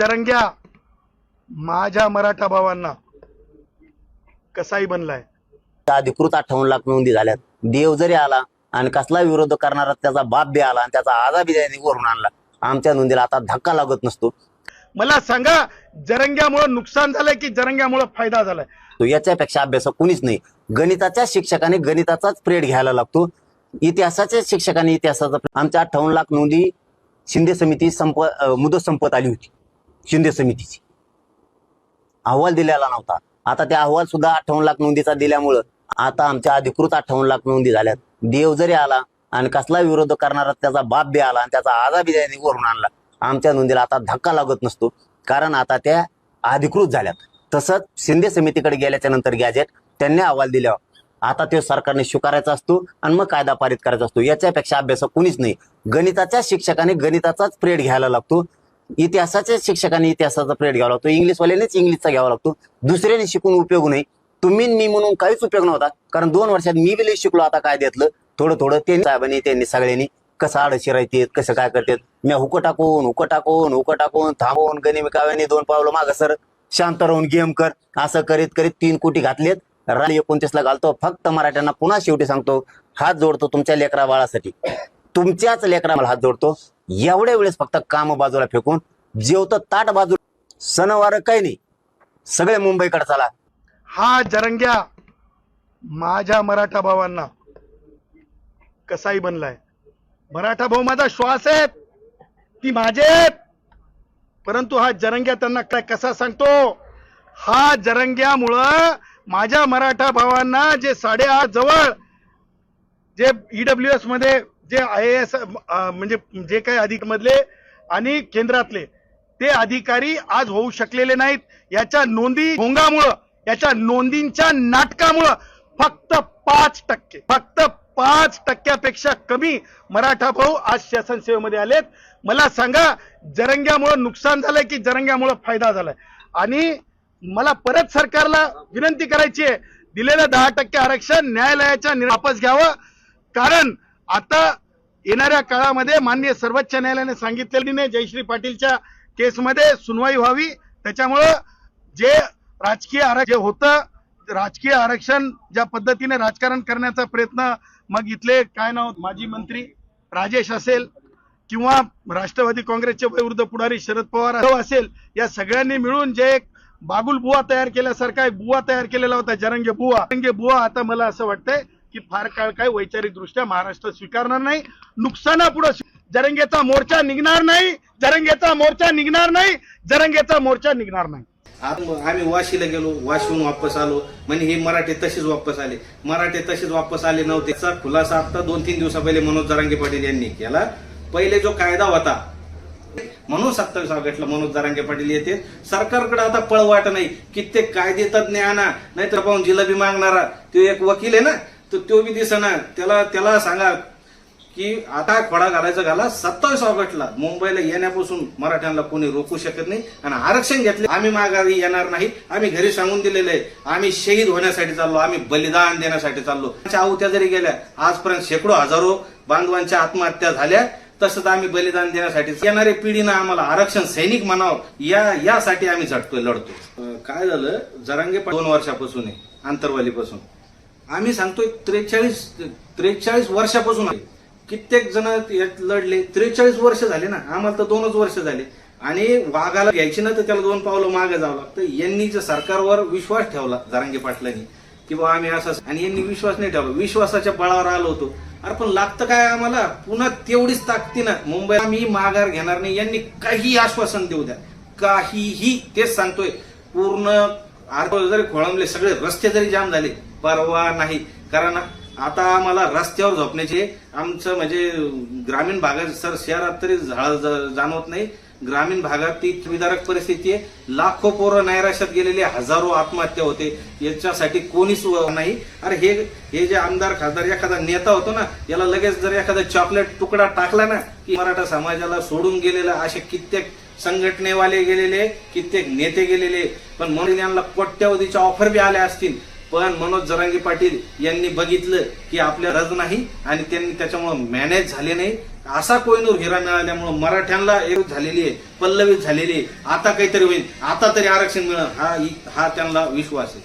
तरंग्या माझ्या मराठा भावांना कसाही बनलाय? अधिकृत अठ्ठावन्न लाख नोंदी झाल्यात. देव जरी आला आणि कसला विरोध करणारा त्याचा बाप बी आला आणि त्याचा आजा बी त्यांनी वरून आणला. आमच्या नोंदीला आता धक्का लागत नसतो. मला सांगा जरंग्यामुळे नुकसान झालंय की जरंग्यामुळे फायदा झालाय? तो याच्यापेक्षा अभ्यासक कुणीच नाही. गणिताच्या शिक्षकाने गणिताचाच प्रेड घ्यायला लागतो. इतिहासाच्या शिक्षकाने इतिहासाचा आमच्या अठ्ठावन्न लाख नोंदी शिंदे समिती संप अं, मुदत संपत आली होती. शिंदे समितीची. अहवाल दिलेला नव्हता. आता त्या अहवाल सुद्धा अठ्ठावन्न लाख नोंदीचा दिल्यामुळं आता आमच्या अधिकृत अठ्ठावन्न लाख नोंदी झाल्यात. देव जरी आला आणि कसला विरोध करणारा त्याचा बाप बी आला आणि त्याचा आजा बी त्याने वरून आणला आमच्या नोंदीला आता धक्का लागत नसतो. कारण आता त्या अधिकृत झाल्यात. तसंच शिंदे समितीकडे गेल्याच्यानंतर गॅजेट त्यांनी अहवाल दिल्यावर. आता तो सरकारने स्वीकारायचा असतो आणि मग कायदा पारित करायचा असतो. याच्यापेक्षा अभ्यासक कुणीच नाही. गणिताच्या शिक्षकाने गणिताचाच प्रेड घ्यायला लागतो. इतिहासाच्या शिक्षकांनी इतिहासाचा प्रेड घ्यावा लागतो. इंग्लिशवाल्यानेच इंग्लिशचा घ्यावा लागतो. दुसऱ्याने शिकून उपयोग नाही. तुम्ही मी म्हणून काहीच उपयोग नव्हता. कारण दोन वर्षात मी बी शिकलो. आता काय देतलं? थोडं थोडं त्यांनी साहेबांनी त्यांनी सगळ्यांनी कसं आडशी राहते कसं काय करतात? मी हुकं टाकून हुकं टाकून हुकं टाकून थांबवून गनिमिकाव्याने दोन पावलं मागं सर. शांत राहून गेम कर. असं करीत करीत तीन कोटी घातलेत. राणी एकोणतीसला घालतो. फक्त मराठ्यांना पुन्हा शेवटी सांगतो हात जोडतो तुमच्या लेकरा बाळासाठी. तुमच्याच लेकरा मला हात जोडतो. एवढ्या वेळेस फक्त काम बाजूला फेकून जेवतं ताट बाजू सणवार काही नाही. सगळे मुंबईकडे चला. हा जरंग्या. माझ्या मराठा भावांना कसाही बनलाय? मराठा भाऊ माझा श्वास आहे ती माझे परंतु हा जरंग्या त्यांना काय कसा सांगतो? हा जरंग्यामुळं माझ्या मराठा भावांना जे साडेआठ जवळ जे ईडब्ल्यू एसमध्ये जे आय एस म्हणजे जे काही अधिक मधले आणि केंद्रातले ते अधिकारी आज होऊ शकलेले नाहीत. याच्या नोंदी भोंगामुळं याच्या नोंदींच्या नाटकामुळं फक्त पाच टक्के फक्त पाच टक्क्यापेक्षा कमी मराठा भाऊ आज शासन सेवेमध्ये आलेत. मला सांगा जरंग्यामुळं नुकसान झालंय की जरंग्यामुळं फायदा झालाय? आणि मला परत सरकारला विनंती करायची आहे दिलेलं दहा टक्के आरक्षण न्यायालयाच्या वापस घ्यावं. कारण आता येणाऱ्या काळामध्ये माननीय सर्वोच्च न्यायालयाने सांगितलेली जयश्री पाटीलच्या केसमध्ये सुनवाई व्हावी. त्याच्यामुळं जे राजकीय आरक्षण जे होतं राजकीय आरक्षण ज्या पद्धतीने राजकारण करण्याचा प्रयत्न मग इथले काय नाव माजी मंत्री राजेश असेल किंवा राष्ट्रवादी काँग्रेसचे विरुद्ध पुढारी शरद पवार असेल या सगळ्यांनी मिळून जे एक बागुल बुवा तयार केल्यासारखा एक बुवा तयार केलेला होता जरंगे बुवा. जरंगे बुवा आता मला असं वाटतंय की फार काळ काय वैचारिक दृष्ट्या महाराष्ट्र स्वीकारणार नाही. नुकसानापुढे जरंगेचा मोर्चा निघणार नाही. जरंगेचा मोर्चा निघणार नाही. जरंगेचा मोर्चा निघणार नाही. आम्ही वाशीला गेलो वाशीहून वापस आलो. म्हणजे हे मराठे तसेच वापस आले. मराठे तसेच वापस आले नव्हते. त्याचा खुलासा आता दोन तीन दिवसा पहिले मनोज जरांगे पाटील यांनी केला. पहिले जो कायदा होता म्हणून सत्तावीस ऑगस्टला मनोज जरांगे पाटील येते. सरकारकडे आता पळवाट नाही. कित्येक कायदे तज्ञ आणा नाहीतर पाहून जिलबी मागणारा तो एक वकील आहे ना तर तो बी दिसना. त्याला त्याला सांगा की आता खोडा घालायचा घाला सत्तावीस ऑगस्टला. मुंबईला येण्यापासून मराठ्यांना कोणी रोखू शकत नाही आणि आरक्षण घेतले. आम्ही माघारी येणार नाही. आम्ही घरी सांगून दिलेले आहे. आम्ही शहीद होण्यासाठी चाललो. आम्ही बलिदान देण्यासाठी चाललो. आमच्या आहुत्या जरी गेल्या आजपर्यंत शेकडो हजारो बांधवांच्या आत्महत्या झाल्या. तसंच आम्ही बलिदान देण्यासाठी येणाऱ्या पिढीनं आम्हाला आरक्षण सैनिक म्हणावं. या यासाठी आम्ही झटतोय लढतोय. अं, काय झालं? जरांगे दोन वर्षापासून आहे. आंतरवालीपासून आम्ही सांगतोय त्रेचाळीस त्रेचाळीस वर्षापासून आहे. कित्येक जण यात लढले त्रेचाळीस वर्ष झाले ना आम्हाला तर दोनच वर्ष झाले. आणि वाघाला घ्यायची ना तर त्याला दोन पावलं मागे जावं लागतं. यांनी जे सरकारवर विश्वास ठेवला जरांगे पाटलांनी की बा आम्ही असं आणि यांनी विश्वास नाही ठेवला. विश्वासाच्या बळावर आलो होतो. अरे पण लागतं काय आम्हाला? पुन्हा तेवढीच ताकदी ना मुंबई आम्ही माघार घेणार नाही. यांनी काही आश्वासन देऊ द्या. काहीही तेच सांगतोय. पूर्ण आर्थ जरी खोळंबले सगळे रस्ते जरी जाम झाले परवा नाही. कारण आता आम्हाला रस्त्यावर झोपण्याची आमचं म्हणजे ग्रामीण भागात सर शहरात तरी झा- जाणवत नाही. ग्रामीण भागात ती विदारक परिस्थिती आहे. लाखो पोरं नैराश्यात गेलेले हजारो आत्महत्या होते. याच्यासाठी कोणीच नाही. अरे हे हे जे आमदार खासदार एखादा नेता होतो ना याला लगेच जर एखादा चॉकलेट तुकडा टाकला ना की मराठा समाजाला सोडून गेलेला असे कित्येक संघटनेवाले गेलेले कित्येक नेते गेलेले पण म्हणून यांना कोट्यवधीच्या ऑफर बी आल्या असतील. पण मनोज जरांगे पाटील यांनी बघितलं की आपल्या रज नाही आणि त्यांनी त्याच्यामुळे मॅनेज झाले नाही. असा कोयनूर हिरा मिळाल्यामुळे मराठ्यांना एक झालेली आहे पल्लवी झालेली आहे. आता काहीतरी होईल. आता तरी आरक्षण मिळेल हा हा त्यांना विश्वास आहे.